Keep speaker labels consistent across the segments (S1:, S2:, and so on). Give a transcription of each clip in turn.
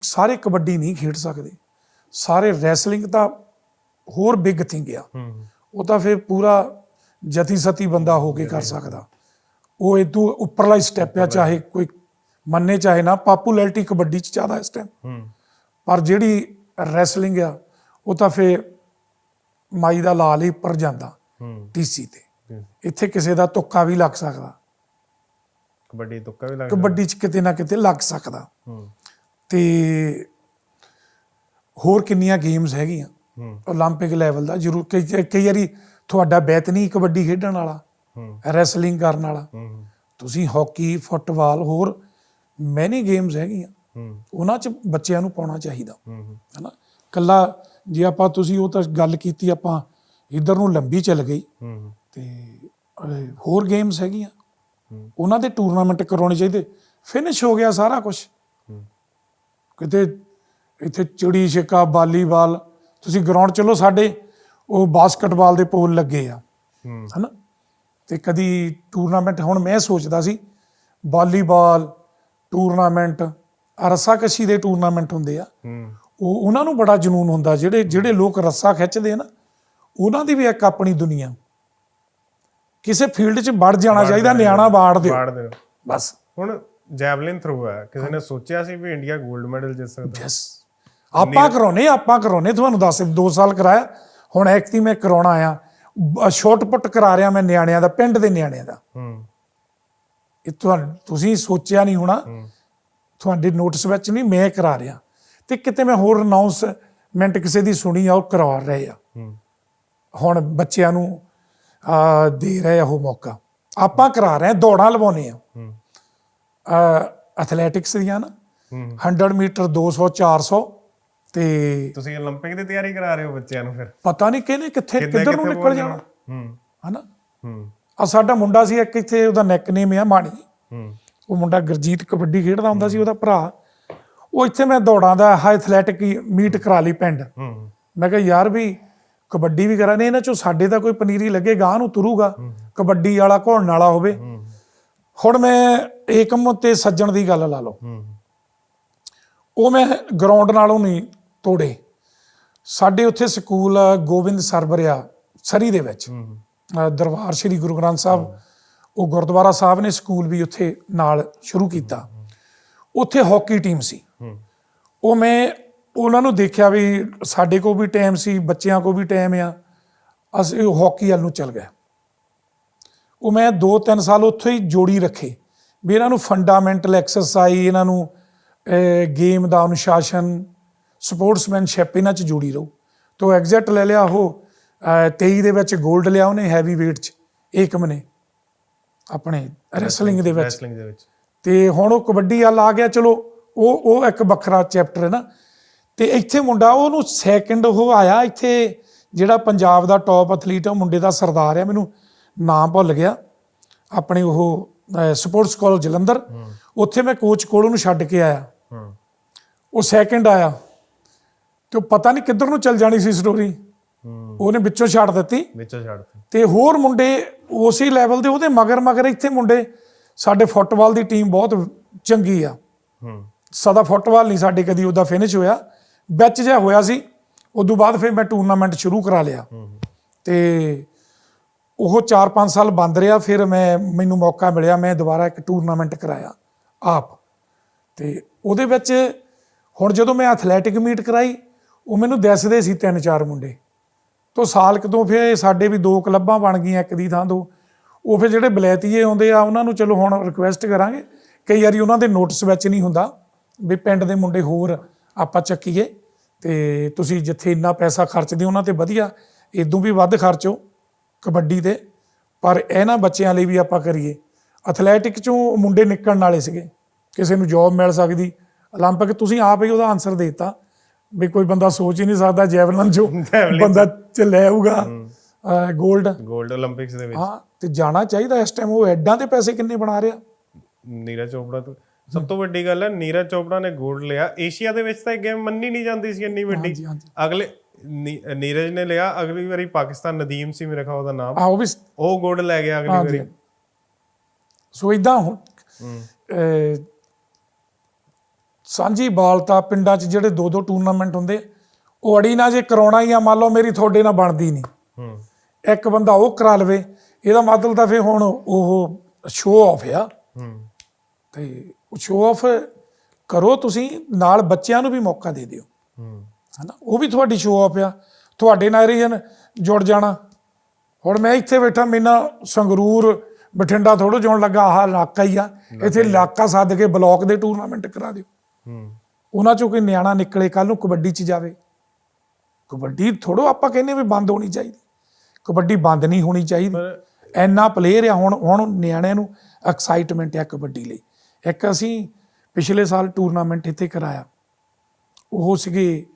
S1: ਸਾਰੇ ਕਬੱਡੀ ਨਹੀਂ ਖੇਡ ਸਕਦੇ। ਸਾਰੇ ਰੈਸਲਿੰਗ ਤਾਂ ਹੋਰ ਬਿਗ ਥਿੰਗ ਆ। ਉਹ ਤਾਂ ਫਿਰ ਪੂਰਾ ਜਤੀ ਸਤੀ ਬੰਦਾ ਹੋ ਕੇ ਕਰ ਸਕਦਾ। ਉਹ ਇਦੋਂ ਉੱਪਰਲਾ ਸਟੈਪ ਆ ਚਾਹੇ ਕੋਈ ਮੰਨੇ ਚਾਹੇ ਨਾ। ਪਪੂਲੈਰਿਟੀ ਕਬੱਡੀ ਚ ਜ਼ਿਆਦਾ ਇਸ ਟਾਈਮ ਪਰ ਜਿਹੜੀ ਰੈਸਲਿੰਗ ਆ ਉਹ ਤਾਂ ਫਿਰ ਮਾਈ ਦਾ ਲਾਲ ਹੀ ਉੱਪਰ ਜਾਂਦਾ। ਟੀਸੀ ਤੇ। ਇੱਥੇ ਕਿਸੇ ਦਾ ਤੁੱਕਾ ਵੀ ਲੱਗ ਸਕਦਾ।
S2: ਕਬੱਡੀ ਤੁੱਕਾ ਵੀ ਲੱਗਦਾ
S1: ਕਬੱਡੀ ਚ ਕਿਤੇ ਨਾ ਕਿਤੇ ਲੱਗ ਸਕਦਾ। ਤੇ ਹੋਰ ਕਿੰਨੀਆਂ ਗੇਮਸ ਹੈਗੀਆਂ
S2: ਹੂੰ
S1: 올림픽 ਲੈਵਲ ਦਾ ਜ਼ਰੂਰ ਕਈ ਕਈ ਵਾਰੀ ਤੁਹਾਡਾ ਬੈਤ ਨਹੀਂ ਕਬੱਡੀ ਖੇਡਣ ਵਾਲਾ
S2: ਹੂੰ
S1: ਰੈਸਲਿੰਗ ਕਰਨ ਵਾਲਾ
S2: ਹੂੰ
S1: ਤੁਸੀਂ ਹਾਕੀ ਫੁੱਟਬਾਲ ਹੋਰ ਮੈਨੀ ਗੇਮਸ ਹੈਗੀਆਂ
S2: ਹੂੰ
S1: ਉਹਨਾਂ 'ਚ ਬੱਚਿਆਂ ਨੂੰ ਪਾਉਣਾ ਚਾਹੀਦਾ
S2: ਹੂੰ
S1: ਹਨਾ ਕੱਲਾ ਜੇ ਆਪਾਂ ਤੁਸੀਂ ਉਹ ਤਾਂ ਗੱਲ ਕੀਤੀ ਆਪਾਂ ਇਧਰ ਨੂੰ ਲੰਬੀ ਚੱਲ ਗਈ
S2: ਹੂੰ
S1: ਤੇ ਅਹ, ਹੋਰ ਗੇਮਸ ਹੈਗੀਆਂ
S2: ਹੂੰ।
S1: ਉਹਨਾਂ ਦੇ ਟੂਰਨਾਮੈਂਟ ਕਰਾਉਣੇ ਚਾਹੀਦੇ ਫਿਨਿਸ਼ ਹੋ ਗਿਆ ਸਾਰਾ ਕੁਝ
S2: ਹੂੰ
S1: ਕਿਤੇ ਇੱਥੇ ਚਿੜੀ ਛਿੱਕਾ ਵਾਲੀਬਾਲ ਤੁਸੀਂ ਗਰਾਊਂਡ ਚਲੋ ਸਾਡੇ ਉਹ ਬਾਸਕਟਬਾਲ ਦੇ ਪੋਲ ਲੱਗੇ ਆ।
S2: ਹੂੰ।
S1: ਹਨਾ? ਤੇ ਕਦੀ ਟੂਰਨਾਮੈਂਟ ਹੁਣ ਮੈਂ ਸੋਚਦਾ ਸੀ ਵਾਲੀਬਾਲ ਟੂਰਨਾਮੈਂਟ ਰੱਸਾਕਸ਼ੀ ਦੇ ਟੂਰਨਾਮੈਂਟ ਹੁੰਦੇ ਆ। ਉਹ ਉਹਨਾਂ ਨੂੰ ਬੜਾ ਜਨੂਨ ਹੁੰਦਾ ਜਿਹੜੇ ਜਿਹੜੇ ਲੋਕ ਰੱਸਾ ਖਿੱਚਦੇ ਆ ਨਾ ਉਹਨਾਂ ਦੀ ਵੀ ਇੱਕ ਆਪਣੀ ਦੁਨੀਆ। ਕਿਸੇ ਫੀਲਡ 'ਚ ਵੜ ਜਾਣਾ ਚਾਹੀਦਾ ਨਿਆਣਾ ਬਾੜ ਦਿਓ।
S2: ਬਾੜ ਦੇ
S1: ਬਸ।
S2: ਹੁਣ ਜੈਵਲਿਨ ਥਰੋ ਹੈ। ਕਿਸੇ ਨੇ ਸੋਚਿਆ ਸੀ ਵੀ ਇੰਡੀਆ 골ਡ ਮੈਡਲ ਜਿੱਤ ਸਕਦਾ
S1: ਯੈਸ ਆਪਾਂ ਕਰਾਉਨੇ ਆਪਾਂ ਕਰਾਉਨੇ ਤੁਹਾਨੂੰ ਦੱਸ 2 ਸਾਲ ਕਰਾਇਆ। ਹੁਣ ਐਕਤੀ ਮੈਂ ਕਰਾਉਣਾ ਆ। ਸ਼ਾਰਟ ਪੁੱਟ ਕਰਾ ਰਿਹਾ ਮੈਂ ਨਿਆਣਿਆਂ ਦਾ ਪਿੰਡ ਦੇ ਨਿਆਣਿਆਂ ਦਾ।
S2: ਹੂੰ।
S1: ਇਹ ਤੁਹਾਨੂੰ ਤੁਸੀਂ ਸੋਚਿਆ ਨਹੀਂ ਹੋਣਾ। ਤੁਹਾਡੇ ਨੋਟਿਸ ਵਿੱਚ ਨਹੀਂ ਮੈਂ ਕਰਾ ਰਿਹਾ। ਤੇ ਕਿਤੇ ਮੈਂ ਹੋਰ ਅਨਾਉਂਸਮੈਂਟ ਕਿਸੇ ਦੀ ਸੁਣੀ ਆ ਉਹ ਕਰਵਾ ਰਹੇ ਆ। ਹੁਣ ਬੱਚਿਆਂ ਨੂੰ ਆ ਦੇ ਰਹੇ ਆ ਉਹ ਮੌਕਾ। ਆਪਾਂ ਕਰਾ ਰਹੇ ਆ ਦੌੜਾਂ ਲਵਾਉਨੇ ਆ
S2: ਹੂੰ।
S1: ਐਥਲੈਟਿਕਸ ਦੀਆਂ ਨਾ
S2: ਹੂੰ
S1: 100 ਮੀਟਰ 200 400 ਤੇ
S2: ਤੁਸੀਂ 올림픽 ਦੀ ਤਿਆਰੀ ਕਰਾ ਰਹੇ ਹੋ ਬੱਚਿਆਂ ਨੂੰ ਫਿਰ
S1: ਪਤਾ ਨਹੀਂ ਕਿਹਨੇ ਕਿੱਥੇ
S2: ਕਿੱਦਾਂ
S1: ਕਿੱਧਰ ਨੂੰ
S2: ਕਿੱਥੇ
S1: ਨਿਕਲ
S2: ਪਹੁੰਚ
S1: ਜਾਣਾ
S2: ਹੂੰ
S1: ਹਨਾ
S2: ਹੂੰ
S1: ਆ ਸਾਡਾ ਮੁੰਡਾ ਸੀ ਇੱਕ ਇੱਥੇ ਉਹਦਾ ਨਿਕਨੇਮ ਆ ਮਾਣੀ
S2: ਹੂੰ
S1: ਉਹ ਮੁੰਡਾ ਗੁਰਜੀਤ ਕਬੱਡੀ ਖੇਡਦਾ ਹੁੰਦਾ ਸੀ ਉਹਦਾ ਭਰਾ ਉਹ ਇੱਥੇ ਮੈਂ ਦੌੜਾਂ ਦਾ ਹਾਈ ਐਥਲੈਟਿਕ ਮੀਟ ਕਰਾ ਲਈ ਪਿੰਡ
S2: ਹੂੰ
S1: ਮੈਂ ਕਿਹਾ ਯਾਰ ਵੀ ਕਬੱਡੀ ਵੀ ਕਰਾਂਗੇ ਇਹਨਾਂ ਚੋਂ ਸਾਡੇ ਤਾਂ ਕੋਈ ਪਨੀਰੀ ਲੱਗੇ ਗਾਂ ਨੂੰ ਤੁਰੂਗਾ ਕਬੱਡੀ ਵਾਲਾ ਘੋੜਨ ਵਾਲਾ ਹੋਵੇ
S2: ਹੂੰ
S1: ਹੁਣ ਮੈਂ ਏਕਮ ਤੇ ਸੱਜਣ ਦੀ ਗੱਲ ਲਾ ਲਓ। ਉਹ ਮੈਂ ਗਰਾਊਂਡ ਨਾਲੋਂ ਨਹੀਂ ਤੋੜੇ। ਸਾਡੇ ਉੱਥੇ ਸਕੂਲ ਗੋਬਿੰਦ ਸਰਬਰਿਆ ਸਰੀ ਦੇ ਵਿੱਚ। ਦਰਬਾਰ ਸ੍ਰੀ ਗੁਰੂ ਗ੍ਰੰਥ ਸਾਹਿਬ ਉਹ ਗੁਰਦੁਆਰਾ ਸਾਹਿਬ ਨੇ ਸਕੂਲ ਵੀ ਉੱਥੇ ਨਾਲ ਸ਼ੁਰੂ ਕੀਤਾ। ਉੱਥੇ ਹਾਕੀ ਟੀਮ ਸੀ। ਉਹ ਮੈਂ ਉਹਨਾਂ ਨੂੰ ਦੇਖਿਆ ਵੀ ਸਾਡੇ ਕੋਲ ਵੀ ਟਾਈਮ ਸੀ ਬੱਚਿਆਂ ਕੋਲ ਵੀ ਟਾਈਮ ਆ। ਅਸੀਂ ਹਾਕੀ ਵੱਲ ਨੂੰ ਚੱਲ ਗਏ। ਉਹ ਮੈਂ 2-3 ਸਾਲ ਉੱਥੇ ਹੀ ਜੋੜੀ ਰੱਖੇ ਵੀ ਇਹਨਾਂ ਨੂੰ ਫੰਡਾਮੈਂਟਲ ਐਕਸਰਸਾਈਜ਼ ਇਹਨਾਂ ਨੂੰ ਗੇਮ ਦਾ ਅਨੁਸ਼ਾਸਨ ਸਪੋਰਟਸਮੈਨਸ਼ਿਪ ਇਹਨਾਂ ਚ ਜੋੜੀ ਰਹੋ। ਤੋ ਐਗਜ਼ੈਕਟ ਲੈ ਲਿਆ ਉਹ ਅਹ, 23 ਦੇ ਵਿੱਚ 골ਡ ਲਿਆ ਉਹਨੇ ਹੈਵੀ weight ਚ ਏਕਮ ਨੇ ਆਪਣੇ ਰੈਸਲਿੰਗ ਦੇ ਵਿੱਚ।
S2: ਰੈਸਲਿੰਗ ਦੇ ਵਿੱਚ।
S1: ਤੇ ਹੁਣ ਉਹ ਕਬੱਡੀ ਵੱਲ ਆ ਗਿਆ ਚਲੋ ਉਹ ਉਹ ਇੱਕ ਵੱਖਰਾ ਚੈਪਟਰ ਹੈ ਨਾ। ਤੇ ਇੱਥੇ ਮੁੰਡਾ ਉਹਨੂੰ ਸੈਕਿੰਡ ਉਹ ਆਇਆ ਇੱਥੇ ਜਿਹੜਾ ਪੰਜਾਬ ਦਾ ਟੌਪ ਐਥਲੀਟ ਹੈ ਉਹ ਮੁੰਡੇ ਦਾ ਸਰਦਾਰ ਆ ਮੈਨੂੰ ਨਾਮ ਭੁੱਲ ਗਿਆ। ਆਪਣੇ ਉਹ ਸਪੋਰਟਸ ਕਾਲਜ ਜਲੰਧਰ। ਉੱਥੇ ਮੈਂ ਕੋਚ ਕੋਲ ਉਹਨੂੰ ਛੱਡ ਕੇ ਆਇਆ। ਉਹ ਸੈਕਿੰਡ ਆਇਆ। ਤੇ ਉਹ ਪਤਾ ਨਹੀਂ ਕਿੱਧਰ ਨੂੰ ਚੱਲ ਜਾਣੀ ਸੀ ਸਟੋਰੀ ਉਹਨੇ ਵਿੱਚੋਂ ਛੱਡ ਦਿੱਤੀ।
S2: ਵਿੱਚੋਂ ਛੱਡਤੀ
S1: ਤੇ ਹੋਰ ਮੁੰਡੇ ਉਸੇ ਲੈਵਲ ਦੇ ਉਹਦੇ ਮਗਰ ਮਗਰ ਇੱਥੇ ਮੁੰਡੇ। ਸਾਡੇ ਫੁੱਟਬਾਲ ਦੀ ਟੀਮ ਬਹੁਤ ਚੰਗੀ ਆ।
S2: ਹੂੰ।
S1: ਸਦਾ ਫੁੱਟਬਾਲ ਨਹੀਂ ਸਾਡੇ ਕਦੀ ਉਹਦਾ ਫਿਨਿਸ਼ ਹੋਇਆ। ਵਿੱਚ ਜਿਹਾ ਹੋਇਆ ਸੀ। ਉਦੋਂ ਬਾਅਦ ਫਿਰ ਮੈਂ ਟੂਰਨਾਮੈਂਟ ਸ਼ੁਰੂ ਕਰਾ ਲਿਆ। ਤੇ ਉਹ 4-5 ਸਾਲ ਬੰਦ ਰਿਹਾ, ਫਿਰ ਮੈਂ, ਮੈਨੂੰ ਮੌਕਾ ਮਿਲਿਆ, ਮੈਂ ਦੁਬਾਰਾ ਇੱਕ ਟੂਰਨਾਮੈਂਟ ਕਰਾਇਆ, ਆਪ। ਤੇ ਉਹਦੇ ਵਿੱਚ ਹੁਣ ਜਦੋਂ ਮੈਂ ਐਥਲੈਟਿਕ ਮੀਟ ਕਰਾਈ, ਉਹ ਮੈਨੂੰ ਦੱਸਦੇ ਸੀ ਤਿੰਨ ਚਾਰ ਮੁੰਡੇ। ਤੋਂ ਸਾਲ ਕਦੋਂ ਫਿਰ ਸਾਡੇ ਵੀ ਦੋ ਕਲੱਬਾਂ ਬਣ ਗਈਆਂ, ਇੱਕ ਦੀ ਥਾਂ ਦੋ ਉਹ ਫਿਰ ਜਿਹੜੇ ਬਲੈਤੀਏ ਆਉਂਦੇ ਆ, ਉਹਨਾਂ ਨੂੰ ਚਲੋ ਹੁਣ ਰਿਕੁਐਸਟ ਕਰਾਂਗੇ। ਕਈ ਵਾਰੀ ਉਹਨਾਂ ਦੇ ਨੋਟਿਸ ਵਿੱਚ ਨਹੀਂ ਹੁੰਦਾ ਵੀ ਪਿੰਡ ਦੇ ਮੁੰਡੇ ਹੋਰ ਆਪਾਂ ਚੱਕੀਏ। ਤੇ ਤੁਸੀਂ ਜਿੱਥੇ ਇੰਨਾ ਪੈਸਾ ਖਰਚਦੇ ਹੋ, ਉਹਨਾਂ ਤੇ ਵਧੀਆ ਇਦੋਂ ਵੀ ਵੱਧ ਖਰਚੋ। ਕਬੱਡੀ ਦੇ ਪਰ ਇਹਨਾਂ ਬੱਚਿਆਂ ਲਈ ਵੀ ਆਪਾਂ ਕਰੀਏ। ਐਥਲੈਟਿਕ ਚੋਂ ਮੁੰਡੇ ਨਿਕਲਣ ਵਾਲੇ ਸੀਗੇ। ਕਿਸੇ ਨੂੰ ਜੌਬ ਮਿਲ ਸਕਦੀ। 올림픽 ਤੁਸੀਂ ਆਪ ਹੀ ਉਹਦਾ ਆਨਸਰ ਦਿੱਤਾ। ਵੀ ਕੋਈ ਬੰਦਾ ਸੋਚ ਹੀ ਨਹੀਂ ਸਕਦਾ ਜੈਵਲਿਨ ਜੋ ਬੰਦਾ ਚ। ਆਊਗਾ 골ਡ
S2: 골ਡ 올림픽ਸ ਦੇ ਵਿੱਚ।
S1: ਹਾਂ ਤੇ ਜਾਣਾ ਚਾਹੀਦਾ ਇਸ ਟਾਈਮ ਉਹ ਐਡਾਂ ਦੇ ਪੈਸੇ ਕਿੰਨੇ ਬਣਾ ਰਿਹਾ।
S2: ਨੀਰਜ ਚੋਪੜਾ ਤੋਂ ਸਭ ਤੋਂ ਵੱਡੀ ਗੱਲ ਹੈ ਨੀਰਜ ਚੋਪੜਾ ਨੇ ਗੋਲਡ ਲਿਆ। ਏਸ਼ੀਆ ਦੇ ਵਿੱਚ ਤਾਂ ਇਹ ਗੇਮ ਮੰਨੀ ਨਹੀਂ ਜਾਂਦੀ ਸੀ ਇੰਨੀ ਵੱਡੀ। ਅਗਲੇ ਨੀ- ਨੀਰਜ ਨੇ ਲਿਆ ਅਗਲੀ ਵਾਰੀ ਪਾਕਿਸਤਾਨ ਨਦੀਮ ਸੀ ਮੇਰੇ ਖਿਆਲ ਉਹਦਾ ਨਾਮ।
S1: ਆ ਉਹ ਵੀ
S2: ਉਹ 골ਡ ਲੈ ਗਿਆ ਅਗਲੀ
S1: ਹਾਂਜੀ।
S2: ਵਾਰੀ।
S1: ਸੋ ਇਦਾਂ ਹੁਣ
S2: ਹੂੰ।
S1: ਅਹ, ਸਾਂਝੀ ਬਾਲਤਾ ਪਿੰਡਾਂ 'ਚ ਜਿਹੜੇ ਦੋ ਦੋ ਟੂਰਨਾਮੈਂਟ ਹੁੰਦੇ ਉਹ ਅੜੀ ਨਾ ਜੇ ਕਰਾਉਣਾ ਹੀ ਆ ਮੰਨ ਲਓ ਮੇਰੀ ਤੁਹਾਡੇ ਨਾਲ ਬਣਦੀ ਨਹੀਂ।
S2: ਹੂੰ।
S1: ਇੱਕ ਬੰਦਾ ਉਹ ਕਰਾ ਲਵੇ ਇਹਦਾ ਮਤਲਬ ਤਾਂ ਫੇ ਹੁਣ ਉਹ ਸ਼ੋਅ ਆਫ ਆ।
S2: ਹੂੰ।
S1: ਤੇ ਸ਼ੋਅ ਆਫ ਕਰੋ ਤੁਸੀਂ ਨਾਲ ਬੱਚਿਆਂ ਨੂੰ ਵੀ ਮੌਕਾ ਦੇ ਦਿਓ।
S2: ਹੂੰ।
S1: ਹਨਾ? ਉਹ ਵੀ ਤੁਹਾਡੀ ਸ਼ੋਅ ਆਫ ਆ। ਤੁਹਾਡੇ ਨਾਲ ਰੀਜਨ ਜੁੜ ਜਾਣਾ। ਹੁਣ ਮੈਂ ਇੱਥੇ ਬੈਠਾ ਮੈਨਾਂ ਸੰਗਰੂਰ ਬਠਿੰਡਾ ਥੋੜੋ ਜਾਣ ਲੱਗਾ ਆਹ ਇਲਾਕਾ ਹੀ ਆ। ਇੱਥੇ ਇਲਾਕਾ ਸੱਦ ਕੇ ਬਲਾਕ ਦੇ ਟੂਰਨਾਮੈਂਟ ਕਰਾ ਦਿਓ।
S2: ਹੂੰ।
S1: ਉਹਨਾਂ ਚੋਂ ਕੋਈ ਨਿਆਣਾ ਨਿਕਲੇ ਕੱਲ ਨੂੰ ਕਬੱਡੀ 'ਚ ਜਾਵੇ। ਕਬੱਡੀ ਥੋੜੋ ਆਪਾਂ ਕਹਿੰਦੇ ਵੀ ਬੰਦ ਹੋਣੀ ਚਾਹੀਦੀ। ਕਬੱਡੀ ਬੰਦ ਨਹੀਂ ਹੋਣੀ ਚਾਹੀਦੀ। ਇੰਨਾ ਪਲੇਅਰ ਆ ਹੁਣ ਹੁਣ ਨਿਆਣਿਆਂ ਨੂੰ ਐਕਸਾਈਟਮੈਂਟ ਆ ਕਬੱਡੀ ਲਈ। ਇੱਕ ਅਸੀਂ ਪਿਛਲੇ ਸਾਲ ਟੂਰਨਾਮੈਂਟ ਇੱਥੇ ਕਰਾਇਆ। ਉਹ ਸੀਗੇ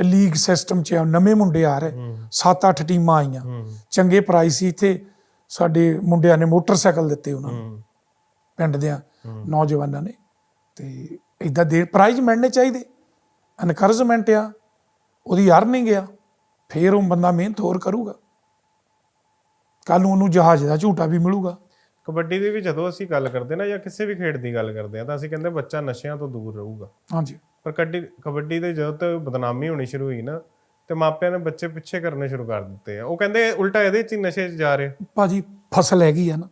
S1: ਲੀਗ ਸਿਸਟਮ 'ਚ ਨਵੇਂ ਮੁੰਡੇ ਆ ਰਹੇ। 7-8 ਟੀਮਾਂ ਆਈਆਂ। ਚੰਗੇ ਪ੍ਰਾਈਸ ਸੀ ਇੱਥੇ। ਸਾਡੇ ਮੁੰਡਿਆਂ ਨੇ ਮੋਟਰਸਾਈਕਲ ਦਿੱਤੇ ਉਹਨਾਂ ਨੂੰ। ਪਿੰਡ ਦੇ ਨੌਜਵਾਨਾਂ ਨੇ। ਤੇ ਇਦਾਂ ਦੇ ਪ੍ਰਾਈਜ਼ ਮਿਲਣੇ ਚਾਹੀਦੇ। ਐਨਕਰੇਜਮੈਂਟ ਆ। ਉਹਦੀ ਅਰਨਿੰਗ ਆ। ਫੇਰ ਉਹ ਬੰਦਾ ਮਿਹਨਤ ਹੋਰ ਕਰੂਗਾ। ਕੱਲ ਨੂੰ ਉਹਨੂੰ ਜਹਾਜ਼ ਦਾ ਝੂਟਾ ਵੀ ਮਿਲੂਗਾ।
S2: ਕਬੱਡੀ ਦੀ ਵੀ ਜਦੋਂ ਅਸੀਂ ਗੱਲ ਕਰਦੇ ਨਾ ਜਾਂ ਕਿਸੇ ਵੀ ਖੇਡ ਦੀ ਗੱਲ ਕਰਦੇ ਆ ਤਾਂ ਅਸੀਂ ਕਹਿੰਦੇ ਬੱਚਾ ਨਸ਼ਿਆਂ ਤੋਂ ਦੂਰ ਰਹੂਗਾ।
S1: ਹਾਂਜੀ।
S2: ਪਰ ਕਬੱਡੀ ਕਬੱਡੀ ਦੇ ਜਦੋਂ ਤੋਂ ਬਦਨਾਮੀ ਹੋਣੀ ਸ਼ੁਰੂ ਹੋਈ ਨਾ ਤੇ ਮਾਪਿਆਂ ਨੇ ਬੱਚੇ ਪਿੱਛੇ ਕਰਨੇ ਸ਼ੁਰੂ ਕਰ ਦਿੱਤੇ ਆ। ਉਹ ਕਹਿੰਦੇ ਉਲਟਾ ਇਹਦੇ ਚ ਹੀ ਨਸ਼ੇ 'ਚ ਜਾ ਰਹੇ
S1: ਭਾਜੀ ਫਸਲ ਹੈਗੀ ਆ ਨਾ।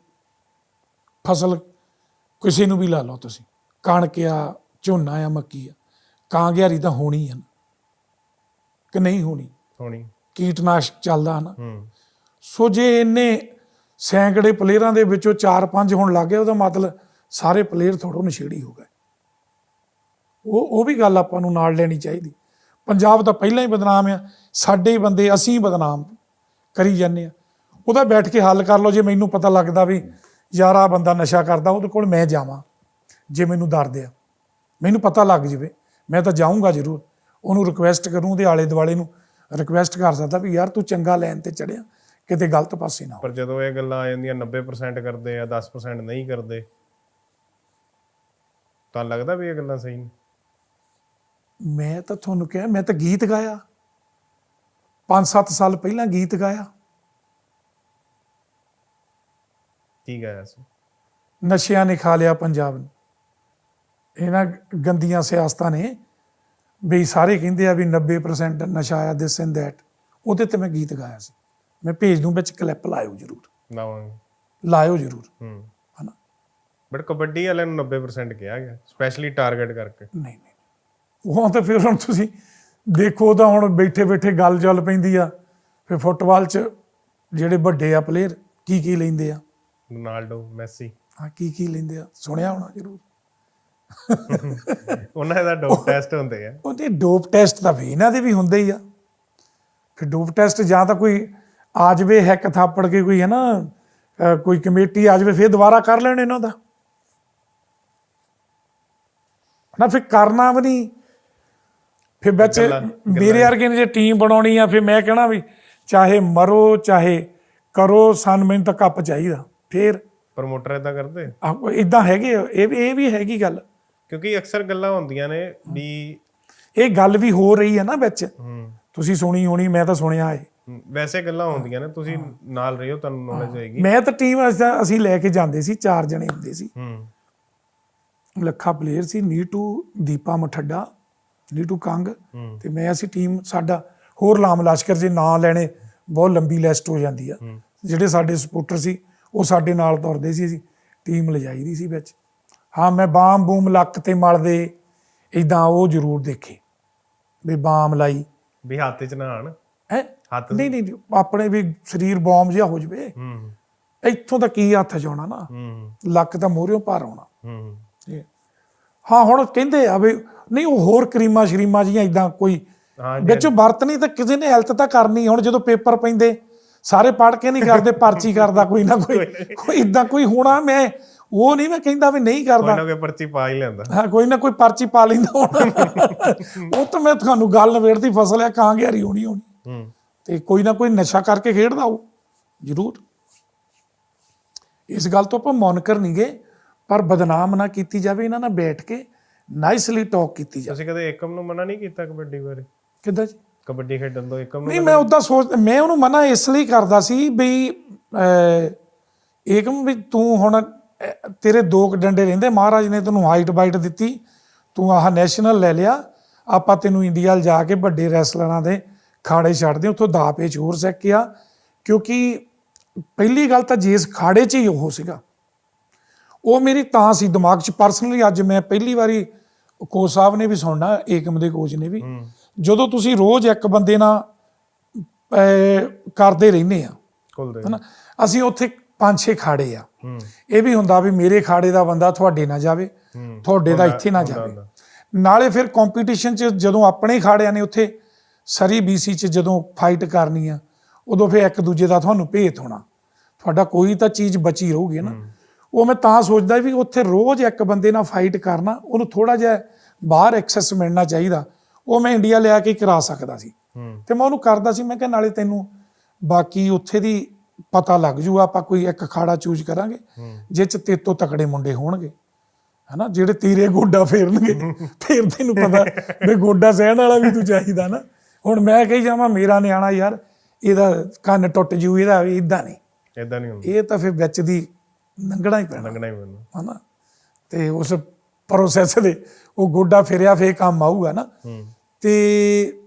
S1: ਫਸਲ ਕਿਸੇ ਨੂੰ ਵੀ ਲਾ ਲਓ ਤੁਸੀਂ। ਕਣਕ ਆ ਝੋਨਾ ਆ ਮੱਕੀ ਆ। ਕਾਂਗਿਆਰੀ ਤਾਂ ਹੋਣੀ ਆ ਕਿ ਨਹੀਂ ਹੋਣੀ?
S2: ਹੋਣੀ।
S1: ਕੀਟਨਾਸ਼ਕ ਚੱਲਦਾ ਨਾ।
S2: ਹੂੰ।
S1: ਸੋ ਜੇ ਇੰਨੇ ਸੈਂਕੜੇ ਪਲੇਅਰਾਂ ਦੇ ਵਿੱਚੋਂ 4-5 ਹੋਣ ਲੱਗ ਗਏ, ਉਹਦਾ ਮਤਲਬ ਸਾਰੇ ਪਲੇਅਰ ਥੋੜੋ ਨਸ਼ੇੜੀ ਹੋ ਗਏ। ਉਹ ਉਹ ਵੀ ਗੱਲ ਆਪਾਂ ਨੂੰ ਨਾਲ ਲੈਣੀ ਚਾਹੀਦੀ। ਪੰਜਾਬ ਤਾਂ ਪਹਿਲਾਂ ਹੀ ਬਦਨਾਮ ਆ, ਸਾਡੇ ਬੰਦੇ ਅਸੀਂ ਬਦਨਾਮ ਕਰੀ ਜਾਂਦੇ ਆ। ਉਹਦਾ ਬੈਠ ਕੇ ਹੱਲ ਕਰ ਲਓ, ਜੇ ਮੈਨੂੰ ਪਤਾ ਲੱਗਦਾ ਵੀ ਯਾਰ ਆ ਬੰਦਾ ਨਸ਼ਾ ਕਰਦਾ, ਉਹਦੇ ਕੋਲ ਮੈਂ ਜਾਵਾਂ, ਜੇ ਮੈਨੂੰ ਦਰਦ ਆ। ਮੈਨੂੰ ਪਤਾ ਲੱਗ ਜਵੇ, ਮੈਂ ਤਾਂ ਜਾਊਂਗਾ ਜ਼ਰੂਰ। ਉਹਨੂੰ ਰਿਕੁਐਸਟ ਕਰੂੰ, ਉਹਦੇ ਆਲੇ ਦੁਆਲੇ ਨੂੰ ਰਿਕੁਐਸਟ ਕਰ ਸਕਦਾ ਵੀ ਯਾਰ ਤੂੰ ਚੰਗਾ ਲੈਣ ਤੇ ਚੜਿਆ ਕਿਤੇ ਗਲਤ ਪਾਸੇ ਨਾ
S2: ਪਰ ਜਦੋਂ ਇਹ ਗੱਲਾਂ ਆ ਜਾਂਦੀਆਂ 90% ਕਰਦੇ ਆ 10% ਨਹੀਂ ਕਰਦੇ ਤਾਂ ਲੱਗਦਾ ਵੀ ਇਹ ਗੱਲਾਂ ਸਹੀ ਨੇ।
S1: ਮੈਂ ਤਾਂ ਤੁਹਾਨੂੰ ਕਿਹਾ ਮੈਂ ਤਾਂ ਗੀਤ ਗਾਇਆ। 5-7 ਸਾਲ ਪਹਿਲਾਂ ਗੀਤ ਗਾਇਆ।
S2: ਕੀ ਗਿਆ ਸੀ?
S1: ਨਸ਼ਿਆਂ ਨੇ ਖਾ ਲਿਆ ਪੰਜਾਬ ਨੂੰ। ਇਹਨਾਂ ਗੰਦੀਆਂ ਸਿਆਸਤਾਂ ਨੇ ਵੀ ਸਾਰੇ ਕਹਿੰਦੇ ਆ ਵੀ 90% ਨਸ਼ਾ ਆ ਦਿਸ ਐਂਡ ਦੈਟ ਉਹਦੇ ਤੇ ਮੈਂ ਗੀਤ ਗਾਇਆ ਸੀ। ਮੈਂ ਭੇਜ ਦੂੰ ਵਿੱਚ ਕਲਿੱਪ ਲਾਇਓ ਜਰੂਰ।
S2: ਲਾਵਾਂਗੇ।
S1: ਲਾਇਓ ਜਰੂਰ।
S2: ਹੂੰ।
S1: ਹਨਾ?
S2: ਬਟ ਕਬੱਡੀ ਵਾਲਿਆਂ ਨੂੰ 90% ਕਿਹਾ ਗਿਆ ਸਪੈਸ਼ਲੀ ਟਾਰਗੇਟ ਕਰਕੇ।
S1: ਨਹੀਂ ਨਹੀਂ। ਉਹ ਤਾਂ ਫਿਰ ਹੁਣ ਤੁਸੀਂ ਦੇਖੋ ਤਾਂ ਹੁਣ ਬੈਠੇ ਬੈਠੇ ਗੱਲ ਚੱਲ ਪੈਂਦੀ ਆ। ਫਿਰ ਫੁੱਟਬਾਲ 'ਚ ਜਿਹੜੇ ਵੱਡੇ ਆ ਪਲੇਅਰ ਕੀ ਕੀ ਲੈਂਦੇ ਆ?
S2: Ronaldo Messi.
S1: ਹਾਂ ਕੀ ਕੀ ਲੈਂਦੇ ਆ? ਸੁਣਿਆ ਹੋਣਾ ਜ਼ਰੂਰ।
S2: ਉਹਨਾਂ ਦਾ ਡੋਪ ਟੈਸਟ ਹੁੰਦੇ ਆ।
S1: ਉਹਦੇ ਡੋਪ ਟੈਸਟ ਤਾਂ ਵੀ ਇਹਨਾਂ ਦੇ ਵੀ ਹੁੰਦੇ ਹੀ ਆ। ਫਿਰ ਡੋਪ ਟੈਸਟ ਜਾਂ ਤਾਂ ਕੋਈ ਆ ਜਾਵੇ ਹੈਕ ਥਾਪੜ ਕੇ ਕੋਈ ਹੈ ਨਾ ਕੋਈ ਕਮੇਟੀ ਆ ਜਾਵੇ ਫਿਰ ਦੁਬਾਰਾ ਕਰ ਲੈਣ ਇਹਨਾਂ ਦਾ। ਨਾ ਫਿਰ ਕਰਨਾ ਵੀ ਨਹੀਂ। ਫਿਰ ਵਿੱਚ ਮੇਰੇ ਵਰਗੇ ਨੇ ਜੇ ਟੀਮ ਬਣਾਉਣੀ ਆ ਫਿਰ ਮੈਂ ਕਹਿਣਾ ਵੀ ਚਾਹੇ ਮਰੋ ਚਾਹੇ ਕਰੋ ਸਾਨੂੰ ਮੈਨੂੰ ਤਾਂ ਕੱਪ ਚਾਹੀਦਾ। ਫਿਰ
S2: ਪ੍ਰਮੋਟਰ ਇਦਾਂ ਕਰਦੇ?
S1: ਇਦਾਂ ਹੈਗੇ ਆ, ਇਹ ਵੀ ਇਹ ਵੀ ਹੈਗੀ ਗੱਲ।
S2: ਕਿਉਂਕਿ ਅਕਸਰ ਗੱਲਾਂ ਹੁੰਦੀਆਂ ਨੇ ਵੀ
S1: ਇਹ ਗੱਲ ਵੀ ਹੋ ਰਹੀ ਹੈ ਨਾ ਵਿੱਚ। ਤੁਸੀਂ ਸੁਣੀ ਹੋਣੀ ਮੈਂ ਤਾਂ ਸੁਣਿਆ ਇਹ।
S2: ਵੈਸੇ ਗੱਲਾਂ ਹੁੰਦੀਆਂ ਨੇ ਤੁਸੀਂ ਨਾਲ ਰਹੋ ਤੁਹਾਨੂੰ ਨੌਲੇਜ ਹੋਏਗੀ।
S1: ਮੈਂ ਤਾਂ ਟੀਮ ਅਸੀਂ ਲੈ ਕੇ ਜਾਂਦੇ ਸੀ ਚਾਰ ਜਣੇ ਹੁੰਦੇ ਸੀ।
S2: ਹੂੰ।
S1: ਲੱਖਾ ਪਲੇਅਰ ਸੀ ਨੀਟੂ ਦੀਪਾ ਮਠੱਡਾ ਨੀਟੂ ਕੰਗ ਤੇ ਮੈਂ ਅਸੀਂ ਟੀਮ ਸਾਡਾ ਹੋਰ ਲਾਮ ਲਸ਼ਕਰ ਜੇ ਨਾਂ ਲੈਣੇ ਬਹੁਤ ਲੰਬੀ ਲਿਸਟ ਹੋ ਜਾਂਦੀ ਆ। ਜਿਹੜੇ ਸਾਡੇ ਸਪੋਰਟਰ ਸੀ ਉਹ ਸਾਡੇ ਨਾਲ ਤੁਰਦੇ ਸੀ ਅਸੀਂ ਟੀਮ ਲਿਜਾਈਦੀ ਸੀ ਵਿੱਚ। ਹਾਂ ਮੈਂ ਬਾਮ ਬੂਮ ਲੱਕ ਤੇ ਮਲਦੇ ਇਦਾਂ ਉਹ ਜ਼ਰੂਰ ਦੇਖੇ। ਵੀ ਬਾਮ ਲਾਈ।
S2: ਵੀ ਹੱਥ 'ਚ ਨਾ ਆਣ।
S1: ਹੈ?
S2: ਹੱਥ
S1: ਨਹੀਂ ਨਹੀਂ ਆਪਣੇ ਵੀ ਸਰੀਰ ਬੌਮ ਜਿਹਾ ਹੋ ਜਵੇ।
S2: ਹੂੰ।
S1: ਇੱਥੋਂ ਤਾਂ ਕੀ ਹੱਥ ਜਾਣਾ ਨਾ?
S2: ਹੂੰ।
S1: ਲੱਕ ਤਾਂ ਮੋਰਿਓ ਭਾਰ ਆਉਣਾ।
S2: ਹੂੰ।
S1: ਹਾਂ ਹੁਣ ਕਹਿੰਦੇ ਆ ਵੀ ਨਹੀਂ ਉਹ ਹੋਰ ਕਰੀਮਾਂ ਸ਼ਰੀਮਾਂ ਜੀਆਂ ਇਦਾਂ ਕੋਈ ਵਿੱਚ ਵਰਤਣੀ ਤਾਂ ਕਿਸੇ ਨੇ ਹੈਲਥ ਤਾਂ ਕਰਨੀ ਹੁਣ ਜਦੋਂ ਪੇਪਰ ਪੈਂਦੇ ਸਾਰੇ ਪੜ੍ਹ ਕੇ ਨਹੀਂ ਕਰਦੇ ਪਰਚੀ ਕਰਦਾ ਕੋਈ ਨਾ ਕੋਈ। ਕੋਈ ਇਦਾਂ ਕੋਈ ਹੋਣਾ ਮੈਂ ਉਹ ਨਹੀਂ ਮੈਂ ਕਹਿੰਦਾ ਵੀ ਨਹੀਂ
S2: ਕੋਈ
S1: ਕਰਦਾ
S2: ਨਾ ਕੋਈ ਪਰਚੀ ਪਾ ਹੀ ਲੈਂਦਾ।
S1: ਹਾਂ ਕੋਈ ਨਾ ਕੋਈ ਪਰਚੀ ਪਾ ਲੈਂਦਾ ਹੋਣਾ। ਉਹ ਤਾਂ ਮੈਂ ਤੁਹਾਨੂੰ ਗੱਲ ਨਵੇੜਦੀ ਫਸਲ ਆ ਕਾਂ ਗਿਆਰੀ ਹੋਣੀ ਹੋਣੀ।
S2: ਹੂੰ
S1: ਤੇ ਕੋਈ ਨਾ ਕੋਈ ਨਸ਼ਾ ਕਰਕੇ ਖੇਡਦਾ ਉਹ ਜ਼ਰੂਰ। ਇਸ ਗੱਲ ਤੋਂ ਆਪਾਂ ਮੌਨਕਰ ਨਹੀਂ ਗਏ ਪਰ ਬਦਨਾਮ ਨਾ ਕੀਤੀ ਜਾਵੇ ਇਹਨਾਂ ਨਾਲ ਬੈਠ ਕੇ ਨਾਈਸਲੀ ਟਾਕ ਕੀਤੀ ਜਾਵੇ।
S2: ਤੁਸੀਂ ਕਦੇ ਏਕਮ ਨੂੰ ਮਨਾ ਨਹੀਂ ਕੀਤਾ ਕਬੱਡੀ ਬਾਰੇ?
S1: ਕਿੱਦਾਂ ਜੀ?
S2: ਕਬੱਡੀ ਖੇਡਣ ਤੋਂ ਏਕਮ ਨੂੰ
S1: ਨਹੀਂ ਮੈਂ ਉਦਾਂ ਸੋਚ ਮੈਂ ਉਹਨੂੰ ਮਨਾ ਇਸ ਲਈ ਕਰਦਾ ਸੀ ਵੀ ਅਹ, ਏਕਮ ਵੀ ਤੂੰ ਹੁਣ ਤੇਰੇ ਦੋ ਕੁ ਡੰਡੇ ਰਹਿੰਦੇ ਮਹਾਰਾਜ ਨੇ ਤੈਨੂੰ ਹਾਈਟ ਬਾਈਟ ਦਿੱਤੀ ਤੂੰ ਆਹ ਨੈਸ਼ਨਲ ਲੈ ਲਿਆ ਆਪਾਂ ਤੈਨੂੰ ਇੰਡੀਆ ਜਾ ਕੇ ਵੱਡੇ ਰੈਸਲਰਾਂ ਦੇ ਖਾੜੇ ਛੱਡਦੇ ਉੱਥੋਂ ਦਾ ਪੇਚ ਹੋਰ ਸਿੱਖਿਆ ਕਿਉਂਕਿ ਪਹਿਲੀ ਗੱਲ ਤਾਂ ਜੇਸ ਖਾੜੇ 'ਚ ਹੀ ਉਹ ਸੀਗਾ। ਉਹ ਮੇਰੀ ਤਾਂ ਸੀ ਦਿਮਾਗ 'ਚ। ਪਰਸਨਲੀ ਅੱਜ ਮੈਂ ਪਹਿਲੀ ਵਾਰੀ ਕੋਚ ਸਾਹਿਬ ਨੇ ਵੀ ਸੁਣਨਾ ਏਕਮ ਦੇ ਕੋਚ ਨੇ ਵੀ। ਜਦੋਂ ਤੁਸੀਂ ਰੋਜ਼ ਇੱਕ ਬੰਦੇ ਨਾਲ ਕਰਦੇ ਰਹਿੰਦੇ ਆ ਹਨਾ? ਅਸੀਂ ਉੱਥੇ ਪੰਜ ਛੇ ਖਾੜੇ ਆ। ਇਹ ਵੀ ਹੁੰਦਾ ਵੀ ਮੇਰੇ ਖਾੜੇ ਦਾ ਬੰਦਾ ਤੁਹਾਡੇ ਨਾ ਜਾਵੇ ਤੁਹਾਡੇ ਦਾ ਇੱਥੇ ਨਾ ਜਾਵੇ। ਨਾਲੇ ਫਿਰ ਕੰਪੀਟੀਸ਼ਨ 'ਚ ਜਦੋਂ ਆਪਣੇ ਖਾੜਿਆਂ ਨੇ ਉੱਥੇ ਸਰੀ ਬੀਸੀ 'ਚ ਜਦੋਂ ਫਾਈਟ ਕਰਨੀ ਆ ਉਦੋਂ ਫਿਰ ਇੱਕ ਦੂਜੇ ਦਾ ਤੁਹਾਨੂੰ ਭੇਤ ਹੋਣਾ। ਤੁਹਾਡਾ ਕੋਈ ਤਾਂ ਚੀਜ਼ ਬਚੀ ਰਹੂਗੀ ਨਾ। ਉਹ ਮੈਂ ਤਾਂ ਸੋਚਦਾ ਵੀ ਉੱਥੇ ਰੋਜ਼ ਇੱਕ ਬੰਦੇ ਨਾਲ ਫਾਈਟ ਕਰਨਾ ਉਹਨੂੰ ਥੋੜਾ ਜਿਹਾ ਬਾਹਰ ਐਕਸੈਸ ਮਿਲਣਾ ਚਾਹੀਦਾ। ਉਹ ਮੈਂ ਇੰਡੀਆ ਲਿਆ ਕੇ ਕਰਾ ਸਕਦਾ ਸੀ। ਤੇ ਮੈਂ ਉਹਨੂੰ ਕਰਦਾ ਸੀ ਮੈਂ ਕਿਹਾ ਨਾਲੇ ਤੈਨੂੰ ਬਾਕੀ ਉੱਥੇ ਦੀ ਪਤਾ ਲੱਗ ਜੂਗਾ ਆਪਾਂ ਕੋਈ ਇੱਕ ਖਾੜਾ ਚੂਜ਼ ਕਰਾਂਗੇ। ਜਿਹ ਚ ਤੇਤੋਂ ਤਕੜੇ ਮੁੰਡੇ ਹੋਣਗੇ ਹਨਾ ਜਿਹੜੇ ਤੀਰੇ ਗੋਡਾ ਫੇਰਨਗੇ ਫੇਰ ਤੈਨੂੰ ਪਤਾ ਵੀ ਗੋਡਾ ਸਹਿਣ ਵਾਲਾ ਵੀ ਤੂੰ ਚਾਹੀਦਾ ਨਾ। ਹੁਣ ਮੈਂ ਕਹੀ ਜਾਵਾਂ ਮੇਰਾ ਨਿਆਣਾ ਯਾਰ ਇਹਦਾ ਕੰਨ ਟੁੱਟ ਜੂ ਇਹਦਾ ਇਦਾਂ ਨਹੀਂ।
S2: ਇਦਾਂ ਨਹੀਂ ਹੁੰਦਾ।
S1: ਇਹ ਤਾਂ ਫਿਰ ਵਿੱਚ ਦੀ ਲੰਘਣਾ ਹੀ ਪੈਣਾ।
S2: ਲੰਗਣਾ ਹੀ ਮੈਨੂੰ
S1: ਹਨਾ? ਤੇ ਉਸ ਪ੍ਰੋਸੈਸ ਦੇ ਉਹ ਗੋਡਾ ਫੇਰਿਆ ਫੇਰ ਕੰਮ ਆਊਗਾ ਨਾ। ਤੇ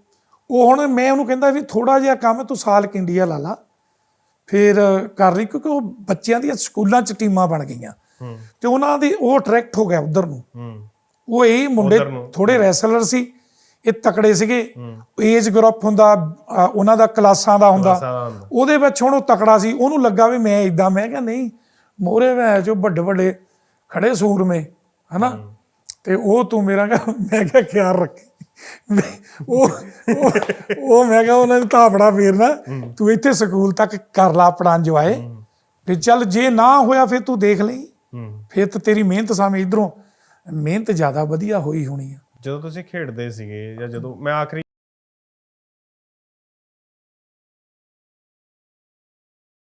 S1: ਉਹ ਹੁਣ ਮੈਂ ਉਹਨੂੰ ਕਹਿੰਦਾ ਵੀ ਥੋੜਾ ਜਿਹਾ ਕੰਮ ਤੂੰ ਸਾਲ ਕੁ ਇੰਡੀਆ ਲਾ ਲਾ। ਫਿਰ ਕਰ ਲਈ ਕਿਉਂਕਿ ਉਹ ਬੱਚਿਆਂ ਦੀਆਂ ਸਕੂਲਾਂ 'ਚ ਟੀਮਾਂ ਬਣ ਗਈਆਂ। ਤੇ ਉਹਨਾਂ ਦੀ ਉਹ ਅਟਰੈਕਟ ਹੋ ਗਿਆ ਉਧਰ ਨੂੰ। ਉਹ ਇਹ ਮੁੰਡੇ। ਥੋੜੇ ਰੈਸਲਰ ਸੀ। ਇਹ ਤਕੜੇ ਸੀਗੇ। ਏਜ ਗਰੁੱਪ ਹੁੰਦਾ ਉਹਨਾਂ ਦਾ ਕਲਾਸਾਂ ਦਾ ਹੁੰਦਾ। ਉਹਦੇ ਵਿੱਚ ਹੁਣ ਉਹ ਤਕੜਾ ਸੀ ਉਹਨੂੰ ਲੱਗਾ ਵੀ ਮੈਂ ਇਦਾਂ ਮੈਂ ਕਿਹਾ ਨਹੀਂ ਮੋਰੇ ਮੈਂ ਜੋ ਵੱਡੇ ਵੱਡੇ ਖੜੇ ਸੂਰਮੇ ਹਨਾ? ਤੇ ਉਹ ਤੂੰ ਮੇਰਾ ਕਿਹਾ- ਮੈਂ ਕਿਹਾ ਖਿਆਲ ਰੱਖੀ। ਉਹ ਉਹ- ਉਹ ਮੈਂ ਕਿਹਾ ਉਹਨਾਂ ਨੇ ਤਾਪੜਾ ਫੇਰਨਾ ਤੂੰ ਇੱਥੇ ਸਕੂਲ ਤੱਕ ਕਰ ਲਾ ਆਪਣਾ ਇੰਜੋਏ ਤੇ ਚੱਲ ਜੇ ਨਾ ਹੋਇਆ ਫਿਰ ਤੂੰ ਦੇਖ ਲਈ। ਫਿਰ ਤਾਂ ਤੇਰੀ ਮਿਹਨਤ ਸਾਵੇਂ ਇਧਰੋਂ ਮਿਹਨਤ ਜ਼ਿਆਦਾ ਵਧੀਆ ਹੋਈ ਹੋਣੀ ਆ।
S2: ਜਦੋਂ ਤੁਸੀਂ ਖੇਡਦੇ ਸੀਗੇ ਜਾਂ ਜਦੋਂ ਮੈਂ ਆਖਰੀ